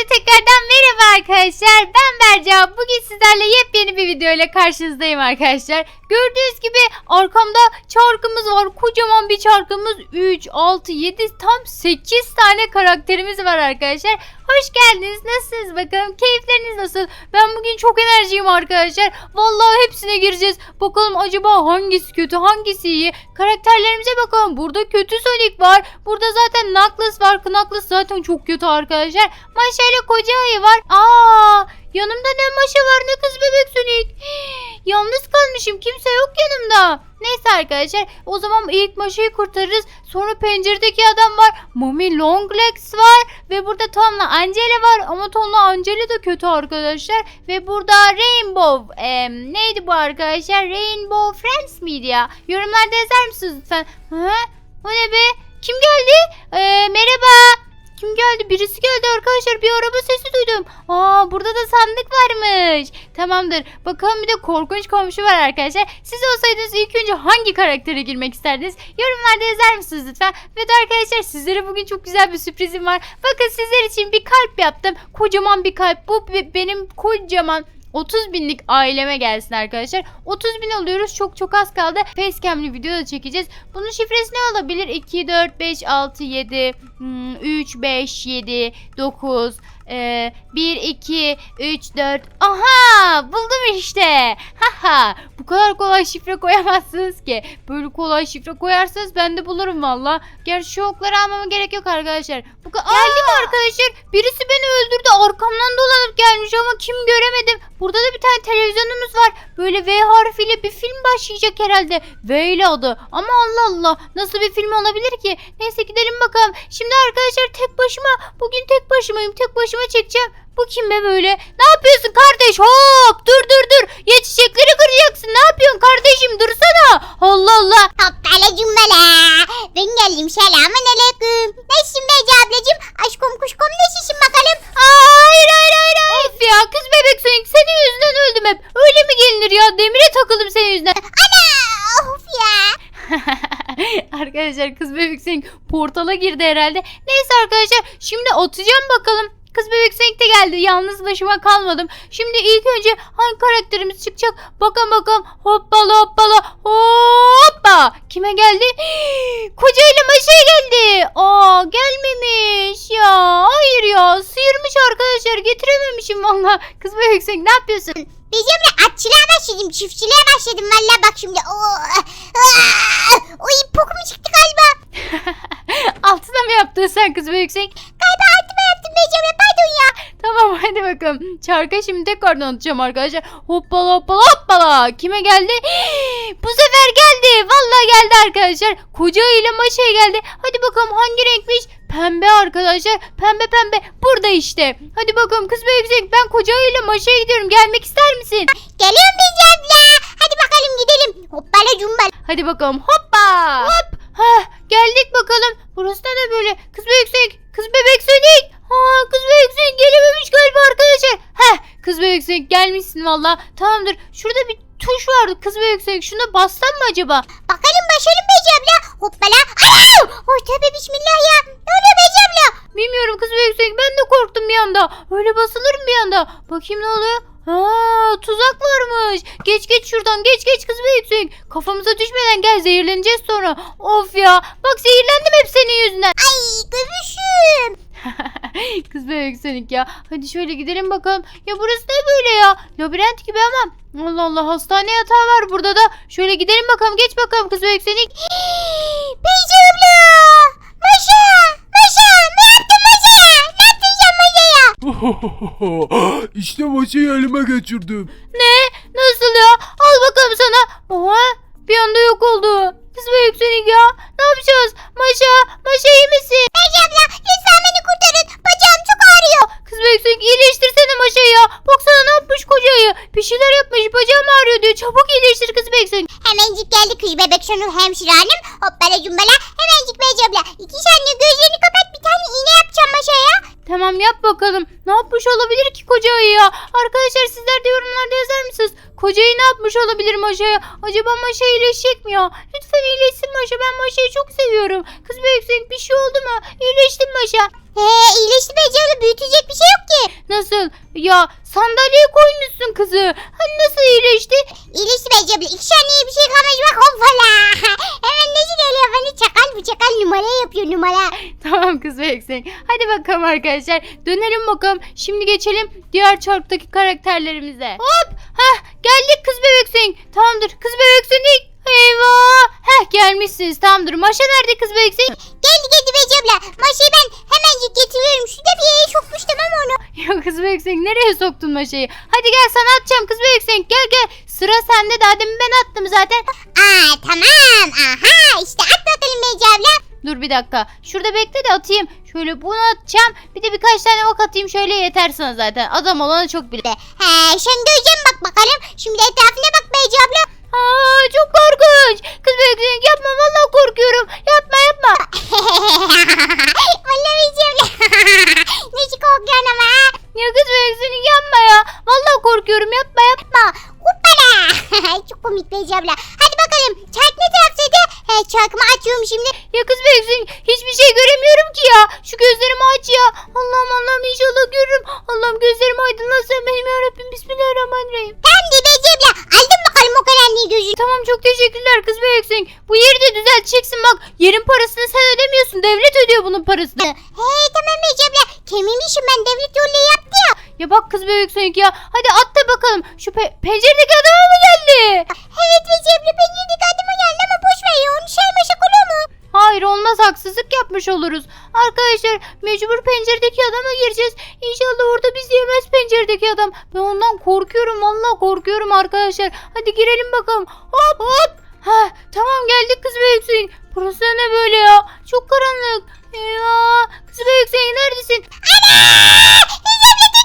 Hepinize tekrardan merhaba arkadaşlar. Ben Berca. Bugün sizlerle yepyeni bir video ile karşınızdayım arkadaşlar. Gördüğünüz gibi arkamda çarkımız var. Kocaman bir çarkımız. 3, 6, 7 tam 8 tane karakterimiz var arkadaşlar. Hoş geldiniz. Nasılsınız bakalım? Keyifleriniz nasıl? Ben bugün çok enerjiyim arkadaşlar. Vallahi hepsine gireceğiz. Bakalım acaba hangisi kötü hangisi iyi? Karakterlerimize bakalım. Burada kötü Sonic var. Burada zaten Knuckles var. Knuckles zaten çok kötü arkadaşlar. Maşa koca ayı var. Aa, yanımda ne Maşa var ne kız bebek Sonic. Yalnız kalmışım. Kimse yok yanımda. Neyse arkadaşlar o zaman ilk Maşa'yı kurtarırız. Sonra penceredeki adam var. Mami Longlegs var. Ve burada Tom'la Angela var. Ama Tom'la Angela da kötü arkadaşlar. Ve burada Rainbow. em, neydi bu arkadaşlar? Rainbow Friends miydi ya? Yorumlarda yazar mısınız lütfen? Ha? O ne be? Kim geldi? Ee, merhaba. Kim geldi? Birisi geldi arkadaşlar. Bir araba sesi duydum. Aa burada da sandık varmış. Tamamdır. Bakalım bir de korkunç komşu var arkadaşlar. Siz olsaydınız ilk önce hangi karaktere girmek isterdiniz? Yorumlarda yazar mısınız lütfen? Ve de arkadaşlar sizlere bugün çok güzel bir sürprizim var. Bakın sizler için bir kalp yaptım. Kocaman bir kalp. Bu be- benim kocaman 30 binlik aileme gelsin arkadaşlar. 30 bin alıyoruz. Çok çok az kaldı. Facecam'li video da çekeceğiz. Bunun şifresi ne olabilir? 2, 4, 5, 6, 7, hmm, 3, 5, 7, 9, ee, 1, 2, 3, 4. Aha buldum işte. Haha bu kadar kolay şifre koyamazsınız ki. Böyle kolay şifre koyarsanız ben de bulurum valla. Gerçi şu okları almama gerek yok arkadaşlar. Bu ka- Geldi mi arkadaşlar? Birisi beni öldürdü. Arkamdan dolanıp gelmiş ama kim göremedim. Burada da bir tane televizyonumuz var. Böyle V harfiyle bir film başlayacak herhalde. V ile adı. Ama Allah Allah. Nasıl bir film olabilir ki? Neyse gidelim bakalım. Şimdi arkadaşlar tek başıma. Bugün tek başımayım. Tek başıma çekeceğim. Bu kim be böyle? Ne yapıyorsun kardeş? Hop dur dur dur. Ya çiçekleri kıracaksın. Ne yapıyorsun kardeşim? Dursana. Allah Allah. Hoppala cumbala. Ben geldim selamun aleyküm. Nasılsın Bece ablacığım? Aşkım kuşkum nasılsın bakalım? Aa, hayır hayır hayır. hayır. Of ya kız bebek Sonic senin yüzünden öldüm hep. Öyle mi gelinir ya? Demire takıldım senin yüzünden. Ana of ya. arkadaşlar kız bebek Sonic portala girdi herhalde. Neyse arkadaşlar şimdi atacağım bakalım. Kız bebek Sonic de geldi. Yalnız başıma kalmadım. Şimdi ilk önce hangi karakterimiz çıkacak? Bakalım bakalım. Hoppala hoppala hoppa. Kime geldi? Koca ile Maşa'ya geldi. Aa gelmemiş ya. Hayır ya. Arkadaşlar. Getirememişim valla. Kız bebek Sonic ne yapıyorsun? Abla atçılığa başladım çiftçiliğe başladım valla bak şimdi. Oo. Aa, Oy pokum çıktı galiba. Altına mı yaptın sen kız bebek Sonic? Galiba altıma yaptım Bece abla pardon ya. Tamam hadi bakalım. Çarka şimdi tekrardan atacağım arkadaşlar. Hoppala hoppala hoppala. Kime geldi? Bu sefer geldi. Vallahi geldi arkadaşlar. Koca ile Maşa'ya geldi. Hadi bakalım hangi renkmiş? Pembe arkadaşlar. Pembe pembe. Burada işte. Hadi bakalım kız bebek ben koca ile Maşa'ya gidiyorum. Gelmek ister misin? Geliyorum Bece abla. Hadi bakalım gidelim. Hoppala cumbala. Hadi bakalım hoppa. Hop. Heh, geldik bakalım. Burası da ne böyle? Kız bebek Sonic. Kız bebek Sonic. Ha, kız bebek Sonic gelememiş galiba arkadaşlar. Heh, kız bebek Sonic gelmişsin valla. Tamamdır. Şurada bir tuş vardı kız bebek Sonic. Şuna bassam mı acaba? Bakalım başarım Bece abla. Hoppala. Anam. Oy tövbe bismillah ya. Ne oluyor Bece abla? Bilmiyorum kız bebek Sonic. Ben de korktum bir anda. Öyle basılır mı bir Bakayım ne oluyor? Ha, tuzak varmış. Geç geç şuradan geç geç kız Sonic. Kafamıza düşmeden gel zehirleneceğiz sonra. Of ya. Bak zehirlendim hep senin yüzünden. Ay göbüşüm. Kız Sonic ya. Hadi şöyle gidelim bakalım. Ya burası ne böyle ya? Labirent gibi ama. Allah Allah hastane yatağı var burada da. Şöyle gidelim bakalım. Geç bakalım kız bebek Sonic. Beyci abla. Maşa. Maşa. Ne yaptın işte maçı elime geçirdim. Ne? Nasıl ya? Al bakalım sana. Oha bir anda yok oldu. Kız bebek Sonic ya. Ne yapacağız? Maşa. Maşa iyi misin? Beyci abla lütfen beni kurtarın. Bacağım çok ağrıyor. Kız bebek Sonic iyileştirsene Maşa'yı ya. Baksana ne yapmış kocayı. Bir şeyler yapmış. Bacağım ağrıyor diyor. Çabuk iyileştir kız bebek Sonic. Hemencik geldi kız bebek şunu hemşire hanım. Hoppala cumbala. Hemencik Beyci abla. İki saniye gözlerini kapat bir tane iğne yapacağım Maşa'ya. Tamam yap bakalım. Ne yapmış olabilir ki koca ayı ya? Arkadaşlar sizler de yorumlarda yazar mısınız? Koca ayı ne yapmış olabilir Maşa'ya? Acaba Maşa iyileşecek mi ya? Lütfen iyileşsin Maşa. Ben Maşa'yı çok seviyorum. Kız büyük bir şey oldu mu? İyileştin Maşa. He iyileşti Beyci abla büyütecek bir şey yok ki. Ya sandalyeye koymuşsun kızı. Hani nasıl iyileşti? İyileşti Beyci abla. İki saniye bir şey kalmış bak hoppala. Hemen nasıl geliyor beni çakal bu çakal numara yapıyor numara. Tamam kız Beksin. Hadi bakalım arkadaşlar. Dönelim bakalım. Şimdi geçelim diğer çarktaki karakterlerimize. Hop! Heh geldik kız bebeksin. Tamamdır kız bebeksin. Eyvah! Heh gelmişsiniz tamamdır. Maşa nerede kız bebeksin? Geldi geldi Beyci abla. Maşayı ben hemencik getiriyorum. Şurada bir Ya kız bebeksin nereye soktun maşayı? Hadi gel sana atacağım kız bebeksin. Gel gel. Sıra sende daha demin ben attım zaten. Aa tamam. Aha işte at bakalım Beyci abla. Dur bir dakika. Şurada bekle de atayım. Şöyle bunu atacağım. Bir de birkaç tane ok atayım. Şöyle yeter sana zaten. Adam olanı çok bilir. He sen döveceğim bak bakalım. Şimdi etrafına bak Beyci abla. Aa çok korkunç. Kız bebeksin yapma vallahi korkuyorum. Yapma yapma. Vallahi Beyci abla. Nasıl korkuyorsun ama. Ya kız bebeksin yapma ya. Vallahi korkuyorum yapma yapma. Hoppala. Çok komik Beyci abla. Hadi bakalım. Çark ne taraftaydı? He çarkımı açıyorum şimdi. Ya kız bebeksin hiçbir şey göremiyorum ki ya. Şu gözlerimi aç ya. Allah'ım Allah'ım inşallah görürüm. Allah'ım gözlerimi aydınlatsın benim yarabbim. Bismillahirrahmanirrahim. Tamam Beyci abla. Aldın bakalım o kalemliği gözünü. Tamam çok teşekkürler kız bebeksin. Bu yeri de düzelteceksin bak. Yerin parasını sen ödemiyorsun. Devlet ödüyor bunun parasını. Hey tamam Beyci abla. Kemimişim ben devlet yolları yaptı ya. Bak kız bebeksin ya. Hadi at da bakalım. Şu pe- penceredeki adama mı geldi? Evet abla penceredeki adıma geldi ama boş ver ya. Onu saymasak olur mu? Hayır olmaz haksızlık yapmış oluruz. Arkadaşlar mecbur penceredeki adama gireceğiz. İnşallah orada bizi yemez penceredeki adam. Ben ondan korkuyorum vallahi korkuyorum arkadaşlar. Hadi girelim bakalım. Hop hop. Ha tamam geldik kız büyüksün. Burası ne böyle ya? Çok karanlık. Ya kız büyüksün neredesin? Oh tamam.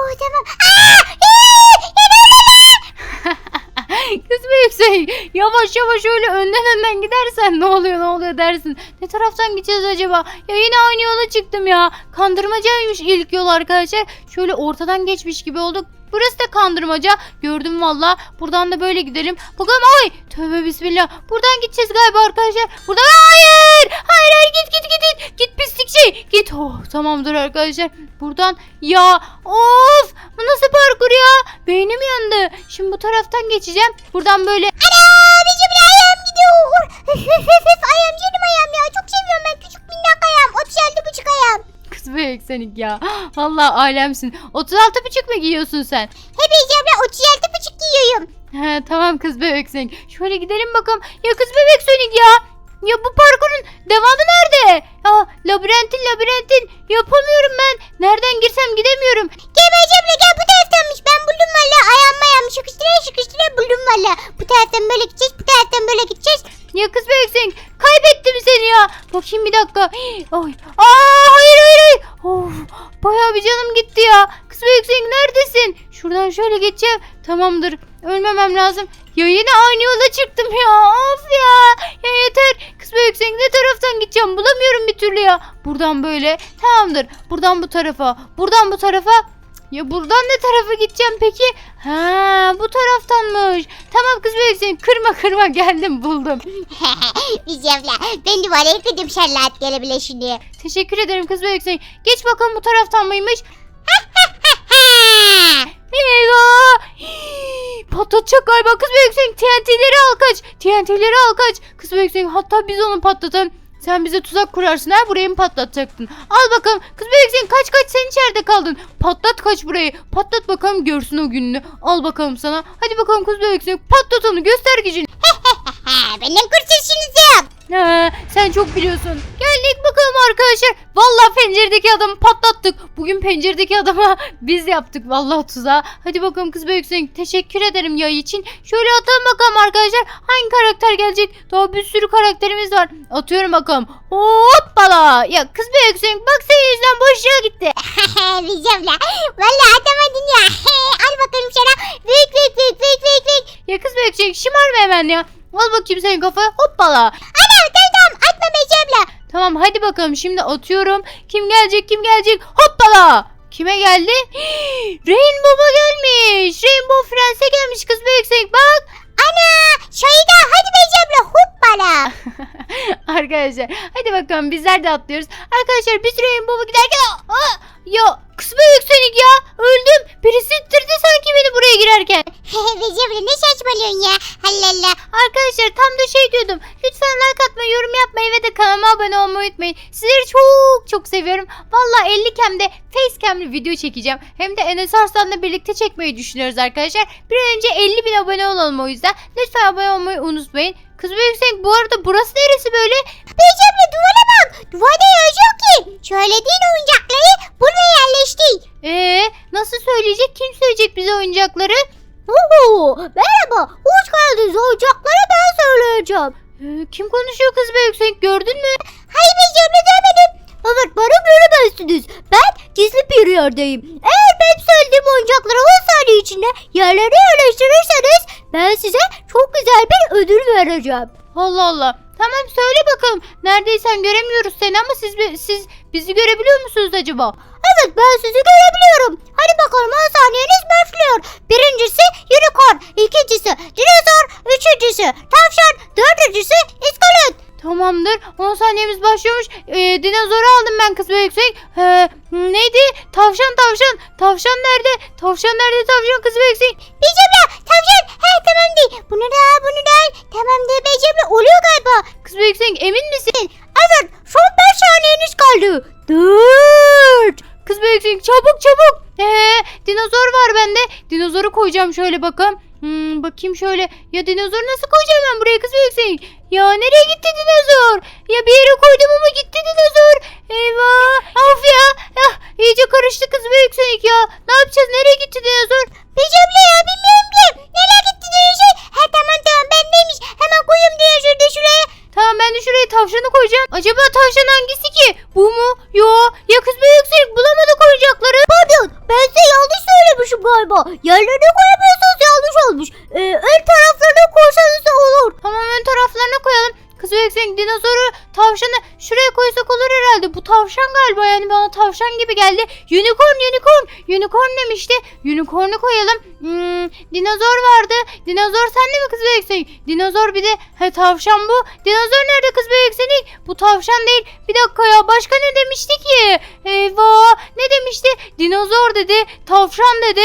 Aa! Kız büyüksün. Yavaş yavaş öyle önden önden gidersen ne oluyor ne oluyor dersin. Ne taraftan gideceğiz acaba? Ya yine aynı yola çıktım ya. Kandırmacaymış ilk yol arkadaşlar. Şöyle ortadan geçmiş gibi olduk. Burası da kandırmaca. Gördüm valla. Buradan da böyle gidelim. Bakalım ay. Tövbe bismillah. Buradan gideceğiz galiba arkadaşlar. Buradan hayır. Hayır hayır git git git git. Git pislik şey. Git. Oh tamamdır arkadaşlar. Buradan ya of. Bu nasıl parkur ya? Beynim yandı. Şimdi bu taraftan geçeceğim. Buradan böyle Ana Beyci abla ayağım gidiyor. ayağım canım ayağım ya. Çok seviyorum ben küçük minnak ayağım. 36 buçuk ayağım. Kız be eksenik ya. Vallahi alemsin. 36 buçuk mu giyiyorsun sen? He Beyci abla 36 buçuk giyiyorum. He tamam kız bebek Sonic. Şöyle gidelim bakalım. Ya kız bebek Sonic ya. Ya bu parkurun devamı nerede? Ya labirentin labirentin yapamıyorum ben. Nereden girsem gidemiyorum. Gel abla gel bu taraftanmış. Ben buldum valla. Ayağım ayağım sıkıştıra sıkıştıra buldum valla. Bu taraftan böyle gideceğiz. Bu taraftan böyle gideceğiz. Ya kız bebek Sonic kaybettim seni ya. Bakayım bir dakika. Ay. Aa hayır hayır hayır. Of, bayağı bir canım gitti ya. Kız bebek Sonic neredesin? Şuradan şöyle geçeceğim. Tamamdır. Ölmemem lazım. Ya yine aynı yola çıktım ya. Of ya. Ya yeter. Kız Sonic ne taraftan gideceğim? Bulamıyorum bir türlü ya. Buradan böyle. Tamamdır. Buradan bu tarafa. Buradan bu tarafa. Ya buradan ne tarafa gideceğim peki? Ha bu taraftanmış. Tamam kız bebek Sonic kırma kırma geldim buldum. Beyci abla ben duvara kırdım şarlat gelebilir şimdi. Teşekkür ederim kız bebek Sonic. Geç bakalım bu taraftan mıymış? Eyvah! Patlatacak galiba kız Sonic. TNT'leri al kaç. TNT'leri al kaç. Kız Sonic hatta biz onu patlatalım. Sen bize tuzak kurarsın ha burayı mı patlatacaktın? Al bakalım kız Sonic kaç kaç sen içeride kaldın. Patlat kaç burayı. Patlat bakalım görsün o gününü. Al bakalım sana. Hadi bakalım kız Sonic patlat onu göster gücünü. Benden kurtuluşunuz yok. Ha, sen çok biliyorsun. Geldik bakalım arkadaşlar. Vallahi penceredeki adamı patlattık. Bugün penceredeki adama biz yaptık vallahi tuzağı. Hadi bakalım kız büyüksün. Teşekkür ederim yayı için. Şöyle atalım bakalım arkadaşlar. Hangi karakter gelecek? Daha bir sürü karakterimiz var. Atıyorum bakalım. Hoppala. Ya kız büyüksün. Bak senin yüzünden boş yere gitti. Beyci abla valla atamadın ya. Al bakalım sana. Büyük büyük büyük büyük büyük büyük. Ya kız büyüksün şımarma hemen ya. Al bakayım senin kafaya. Hoppala. Tamam hadi bakalım şimdi atıyorum. Kim gelecek kim gelecek? Hoppala. Kime geldi? Rainbow'a gelmiş. Rainbow Friends'e gelmiş kız büyüksek bak. Ana şahida hadi Beyci abla hoppala. Arkadaşlar hadi bakalım bizler de atlıyoruz. Arkadaşlar biz Rainbow'a giderken Aa, Ya kız Sonic ya öldüm. Birisi girerken. Recep ne saçmalıyorsun ya? Allah Allah. Arkadaşlar tam da şey diyordum. Lütfen like atmayı, yorum yapmayı ve de kanalıma abone olmayı unutmayın. Sizleri çok çok seviyorum. Valla 50 cam'de facecam'li video çekeceğim. Hem de Enes Arslan'la birlikte çekmeyi düşünüyoruz arkadaşlar. Bir an önce 50 bin abone olalım o yüzden. Lütfen abone olmayı unutmayın. Kız büyük sen bu arada burası neresi böyle? Recep duvara bak. Duvarda yazıyor ki. Söylediğin oyuncakları buraya yerleştir. Ee, nasıl söyleyecek? Kim söyleyecek bize oyuncakları? Geldiniz. Oyuncakları ben söyleyeceğim. Ee, kim konuşuyor kız büyük sen gördün mü? Hayır abla görmedim. Evet bana göremezsiniz. Ben gizli bir yerdeyim. Eğer benim söylediğim oyuncakları 10 saniye içinde yerlere yerleştirirseniz ben size çok güzel bir ödül vereceğim. Allah Allah. Tamam söyle bakalım. Neredeysen göremiyoruz seni ama siz siz bizi görebiliyor musunuz acaba? Evet ben sizi görebiliyorum. Hadi bakalım 10 saniyeniz başlıyor. Birincisi unicorn, ikincisi dinozor, üçüncüsü tavşan, dördüncüsü iskelet. Tamamdır. 10 saniyemiz başlıyormuş. Ee, dinozoru aldım ben kız büyük yüksek. Ee, neydi? Tavşan tavşan. Tavşan nerede? Tavşan nerede tavşan kız büyük yüksek? Becemle tavşan. He tamam değil. Bunu da bunu da al. Tamam değil Becemle oluyor galiba. Kız büyük yüksek emin misin? Evet son 5 saniyeniz kaldı. 4. Kız büyük yüksek çabuk çabuk. Ee, dinozor var bende. Dinozoru koyacağım şöyle bakalım. Hmm, bakayım şöyle. Ya dinozoru nasıl koyacağım ben buraya kız büyük yüksek? Ya nereye gitti dinozor? Ya bir yere koydum ama gitti dinozor. Eyvah. Of ya. Ah, iyice karıştı kız büyük yüksek ya. Ne yapacağız? Nereye gitti dinozor? Becemle ya bilmiyorum ki. Nereye gitti dinozor? He tamam tamam bendeymiş. Geldi. Unicorn unicorn. Unicorn demişti. Unicorn'u koyalım. Hmm, dinozor vardı. Dinozor sende mi kız büyük yüksek? Dinozor bir de he tavşan bu. Dinozor nerede kız büyük yüksek? Bu tavşan değil. Bir dakika ya başka ne demişti ki? Eyvah ne demişti? Dinozor dedi. Tavşan dedi.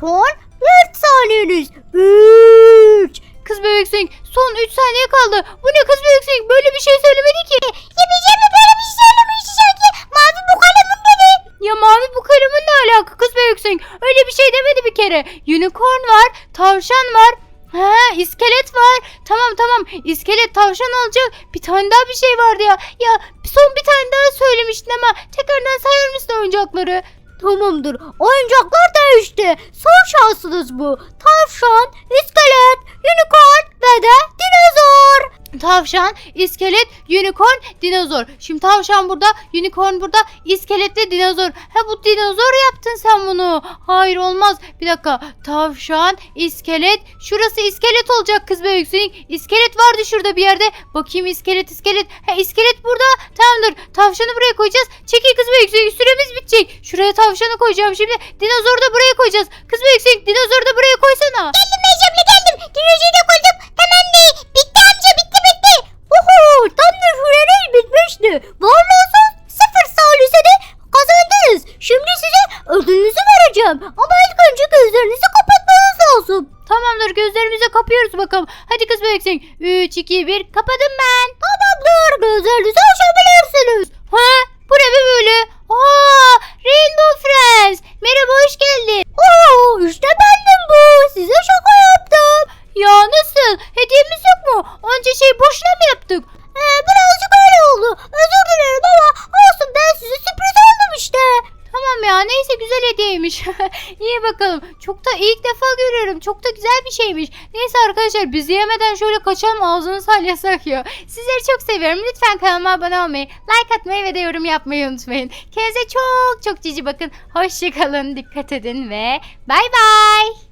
Son 4 saniyeniz. 3. Kız bebek Swing son 3 saniye kaldı. Bu ne kız bebek Swing böyle bir şey söylemedi ki. Yapacağım böyle bir şey söylemişti sanki. Mavi bu kalemin dedi. Ya mavi bu kalemin ne alaka kız bebek Swing? Öyle bir şey demedi bir kere. Unicorn var, tavşan var. Ha iskelet var. Tamam tamam iskelet tavşan alacak. Bir tane daha bir şey vardı ya. Ya son bir tane daha söylemiştin ama tekrardan sayar mısın oyuncakları? Tamamdır. Oyuncaklar değişti. Son şansınız bu. Tavşan, iskelet, unicorn ve de dinozor. Tavşan, iskelet, unicorn, dinozor. Şimdi tavşan burada, unicorn burada, iskelet ve dinozor. Ha bu dinozor yaptın sen bunu. Hayır olmaz. Bir dakika. Tavşan, iskelet. Şurası iskelet olacak kız bebek Sonic. İskelet vardı şurada bir yerde. Bakayım iskelet, iskelet. Ha iskelet burada. Tamamdır. Tavşanı buraya koyacağız. Çekil kız Sonic. Süremiz bitecek. Şuraya tavşanı koyacağım şimdi. Dinozoru da buraya koyacağız. Kız Sonic dinozoru da buraya koysana. Geldim Ecem'le geldim. Dinozoru da koydum. Tamam değil. Bitti amca bitti bitti. Oho tam da süreniz bitmişti. Varlığınız sıfır salisede kazandınız. Şimdi size ödülünüzü vereceğim. Ama ilk önce gözlerinizi kapatmanız lazım. Tamamdır gözlerimizi kapıyoruz bakalım. Hadi kız Sonic. 3, 2, 1 kapadım ben. Tamamdır gözlerinizi açabilirsiniz. Ha? Bu ne be böyle? Aa, Rainbow Friends. Merhaba hoş geldin. Oo işte bendim bu. Size şaka yaptım. Ya nasıl? Hediyemiz yok mu? Onca şey boşuna mı yaptık? Ee, birazcık hediyeymiş. İyi bakalım. Çok da ilk defa görüyorum. Çok da güzel bir şeymiş. Neyse arkadaşlar biz yemeden şöyle kaçalım ağzını salyasak ya. Sizleri çok seviyorum. Lütfen kanalıma abone olmayı, like atmayı ve de yorum yapmayı unutmayın. Kendinize çok çok cici bakın. Hoşçakalın, dikkat edin ve bay bay.